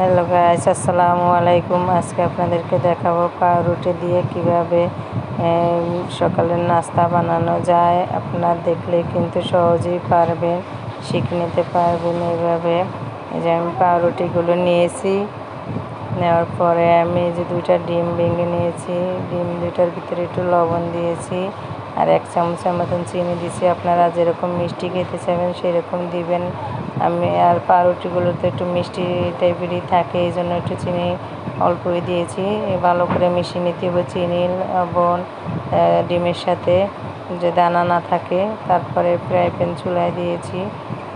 Hello guys আসসালামু আলাইকুম। আজকে আপনাদেরকে দেখাবো পাউরুটি দিয়ে কীভাবে সকালে নাস্তা বানানো যায়। আপনার দেখলে কিন্তু সহজেই পারবেন, শিখে নিতে পারবেন এইভাবে এই যে আমি পাউরুটিগুলো নিয়েছি। নেওয়ার পরে আমি যে দুইটা ডিম ভেঙে নিয়েছি, ডিম দুইটার ভিতরে একটু লবণ দিয়েছি আর এক চামচের মতন চিনি দিয়েছি। আপনারা যেরকম মিষ্টি খেতে চাইবেন সেরকম দিবেন। আমি আর পাউরুটিগুলোতে একটু মিষ্টি টাইপেরই থাকে, এই জন্য একটু চিনি অল্পই দিয়েছি। ভালো করে মিশিয়ে নিতে হবে চিনি, লবণ ডিমের সাথে যে দানা না থাকে। তারপরে ফ্রাই প্যান চুলায় দিয়েছি,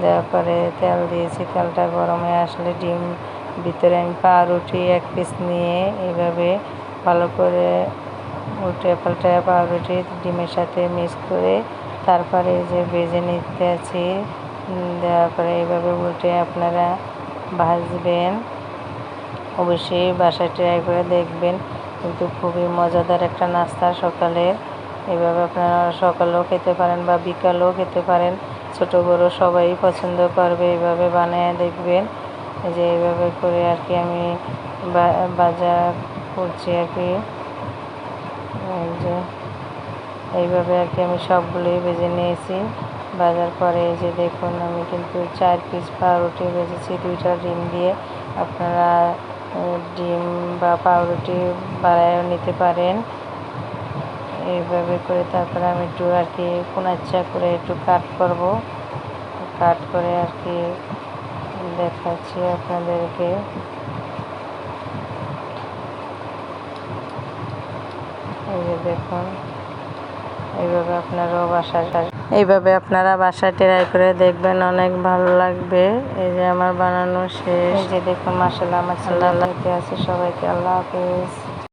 দেওয়ার পরে তেল দিয়েছি। তেলটা গরমে আসলে ডিম ভিতরে আমি পাউরুটি এক পিস নিয়ে এইভাবে ভালো করে উল্টে পাল্টে পাউরুটি ডিমের সাথে মিক্স করে তারপরে যে ভেজে নিতে আছি দেওয়ার পরে এইভাবে উল্টে আপনারা ভাজবেন। অবশ্যই বাসায় ট্রাই করে দেখবেন, কিন্তু খুবই মজাদার একটা নাস্তা সকালে। এভাবে আপনারা সকালেও খেতে পারেন বা বিকালেও খেতে পারেন। ছোট বড় সবাই পছন্দ করবে এইভাবে বানিয়ে দেখবেন। যে এইভাবে করে আর কি আমি বাজার করছি আর কি। যে এইভাবে আর কি আমি সবগুলোই ভেজে নিয়েছি। বাজার এই যে দেখুন আমি কিন্তু চার পিস পাউরুটি বেজেছি, দুইটা ডিম দিয়ে। আপনারা ডিম বা পাউরুটি বাড়ায়ও নিতে পারেন। এইভাবে করে তারপরে আমি একটু আর কি কোনাচ্চা করে একটু কাট করব। কাট করে আর কি দেখাচ্ছি আপনাদেরকে। এই যে দেখুন এইভাবে আপনারাও বাসায় এইভাবে আপনারা বাসা ট্রাই করে দেখবেন অনেক ভালো লাগবে। এই যে আমার বানানো শেষ। যে দেখুন মাসাল্লাহ আমার ছেলে আছে সবাইকে আল্লাহ হাফেজ।